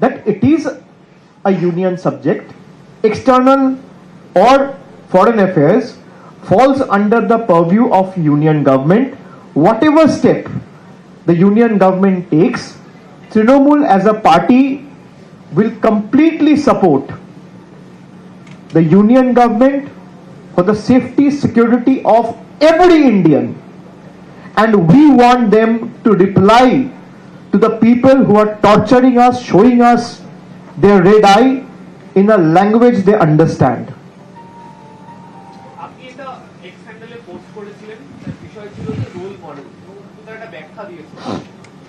that it is a union subject, external or foreign affairs falls under the purview of union government. Whatever step the union government takes, Trinamool as a party will completely support the union government for the safety security of every Indian and we want them to reply to the people who are torturing us, showing us their red eye in a language they understand. আপনি এটা x হ্যান্ডেলে post করেছিলেন তার বিষয় ছিল যে role model তার একটা ব্যাখ্যা দিয়েছে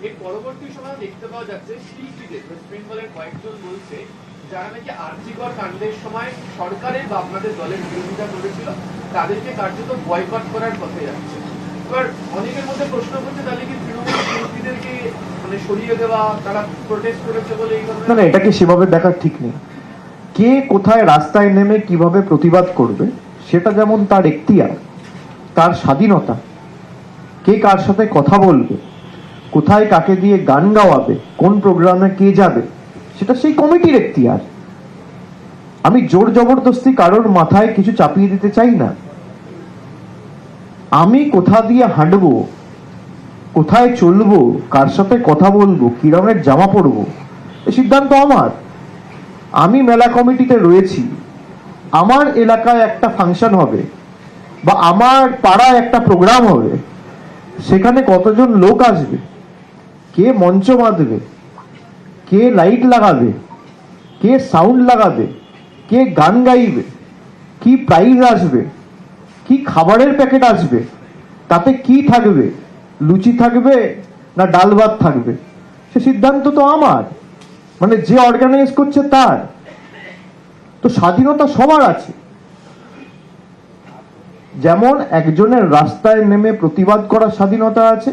এর পরবর্তী সময় দেখতে পাওয়া যাচ্ছে শিল্পীদের ওয়েস্ট বেঙ্গলের কয়েকজন বলছে যারা নাকি আর্থিকর কাণ্ডের সময় সরকারের বা আপনাদের দলের বিরোধিতা করেছিল তাদেরকে কার্যত বয়কট করার পথে যাচ্ছে এবার অনেকের মধ্যে প্রশ্ন করছে তাহলে কি তৃণমূল শিল্পীদেরকে না না এটাকে সেভাবে দেখা ঠিক নেই। কে কোথায় রাস্তায় নেমে কীভাবে প্রতিবাদ করবে, সেটা যেমন তার এখতিয়ার, তার স্বাধীনতা, কে কার সাথে কথা বলবে, কোথায় কাকে দিয়ে গান গাওয়াবে, কোন প্রোগ্রামে কে যাবে, সেটা সেই কমিটির এখতিয়ার। আমি জোর জবরদস্তি কারোর মাথায় কিছু চাপিয়ে দিতে চাই না। আমি কোথা দিয়ে হাঁটবো কোথায় চলবো? কার সাথে কথা বলব? কি রঙের জামা পরবো? এ সিদ্ধান্ত আমার। আমি মেলা কমিটিতে রয়েছি। আমার এলাকায় একটা ফাংশন হবে বা আমার পাড়ায় একটা প্রোগ্রাম হবে। সেখানে কতজন লোক আসবে? কে মঞ্চ বাঁধবে? কে লাইট লাগাবে? কে সাউন্ড লাগাবে? কে গান গাইবে? কি প্রাইজ আসবে? কি খাবারের প্যাকেট আসবে? তাতে কি থাকবে? লুচি থাকবে না ডাল ভাত থাকবে? সে সিদ্ধান্ত তো আমার। মানে যে অর্গানাইজ করছে তার। তো স্বাধীনতা সবার আছে। যেমন একজনের রাস্তায় নেমে প্রতিবাদ করার স্বাধীনতা আছে,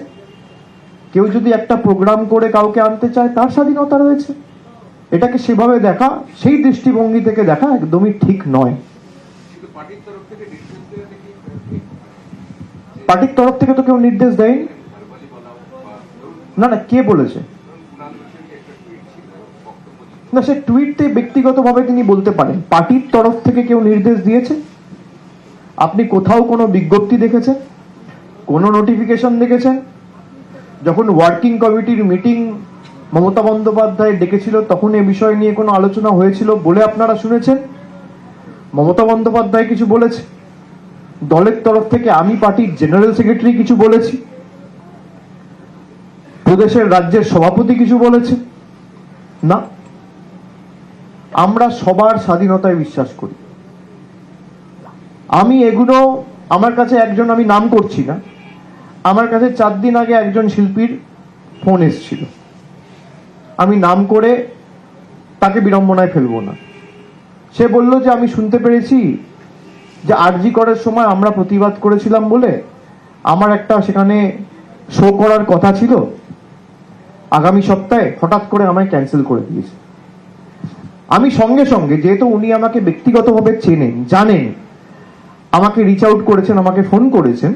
কেউ যদি একটা প্রোগ্রাম করে কাউকে আনতে চায়, তার স্বাধীনতা রয়েছে। এটাকে সেভাবে দেখা, সেই দৃষ্টিভঙ্গি থেকে দেখা একদমই ঠিক নয়। পার্টির তরফ থেকে তো কেউ নির্দেশ দেয়নি। না না, কে বলেছে? না, সে টুইটে ব্যক্তিগতভাবে তিনি বলতে পারেন, পার্টির তরফ থেকে কেউ নির্দেশ দিয়েছে? আপনি কোথাও কোনো বিজ্ঞপ্তি দেখেছেন? কোনো নোটিফিকেশন দেখেছেন? যখন ওয়ার্কিং কমিটির মিটিং মমতা বন্দ্যোপাধ্যায় ডেকেছিল, তখন এ বিষয় নিয়ে কোনো আলোচনা হয়েছিল বলে আপনারা শুনেছেন? মমতা বন্দ্যোপাধ্যায় কিছু বলেছে? দলের তরফ থেকে আমি পার্টির জেনারেল সেক্রেটারি কিছু বলেছি? প্রদেশের রাজ্যের সভাপতি কিছু বলেছে? না। আমরা সবার স্বাধীনতায় বিশ্বাস করি। আমি এগুলো, আমার কাছে একজন, আমি নাম করছি না। আমার কাছে চার দিন আগে একজন শিল্পীর ফোন এসেছিল। আমি নাম করে তাকে বিড়ম্বনায় ফেলব না। সে বলল যে, আমি শুনতে পেরেছি যে আরজি করার সময় আমরা প্রতিবাদ করেছিলাম বলে আমার একটা সেখানে শো করার কথা ছিল। আগামী সপ্তাহে হঠাৎ করে আমায় ক্যান্সেল করে দিয়েছে। আমি সঙ্গে সঙ্গে, যেহেতু উনি আমাকে ব্যক্তিগতভাবে চেনেন, জানেন, আমাকে রিচ আউট করেছেন, আমাকে ফোন করেছেন,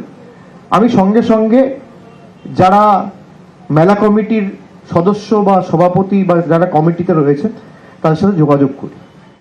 আমি সঙ্গে সঙ্গে যারা মেলা কমিটির সদস্য বা সভাপতি বা যারা কমিটিতে রয়েছেন, তাদের সাথে যোগাযোগ করি।